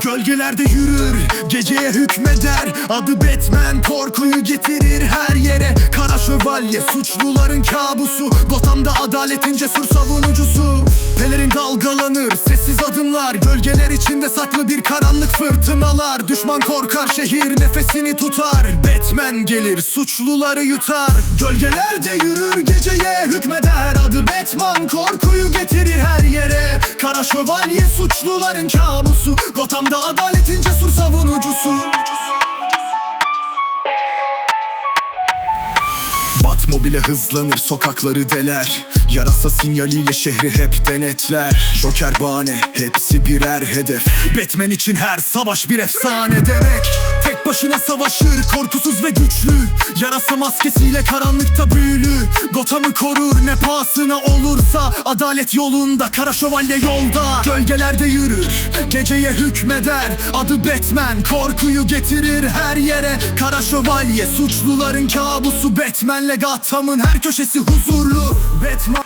Gölgelerde yürür, geceye hükmeder. Adı Batman, korkuyu getirir her yere. Kara şövalye, suçluların kabusu. Gotham'da adaletin cesur savunucusu. Pelerin dalgalanır, sessiz adımlar. Gölgeler içinde saklı bir karanlık fırtınalar. Düşman korkar, şehir nefesini tutar. Batman gelir, suçluları yutar. Gölgelerde yürür, geceye hükmeder. Adı Batman, korkuyu getirir Kara şövalye, suçluların kabusu. Gotham'da adaletin cesur savunucusu. Batmobile hızlanır sokakları deler. Yarasa sinyaliyle şehri hep denetler. Joker bahane hepsi birer hedef. Batman için her savaş bir efsane demek. Tek başına savaşır korkusuz ve güçlü Yarasa maskesiyle karanlıkta büyülü. Gotham'ı korur ne pahasına olursa Adalet yolunda kara şövalye yolda. Gölgelerde yürür geceye hükmeder. Adı Batman korkuyu getirir her yere. Kara şövalye suçluların kabusu Batman'le Gotham'ın her köşesi huzurlu. Batman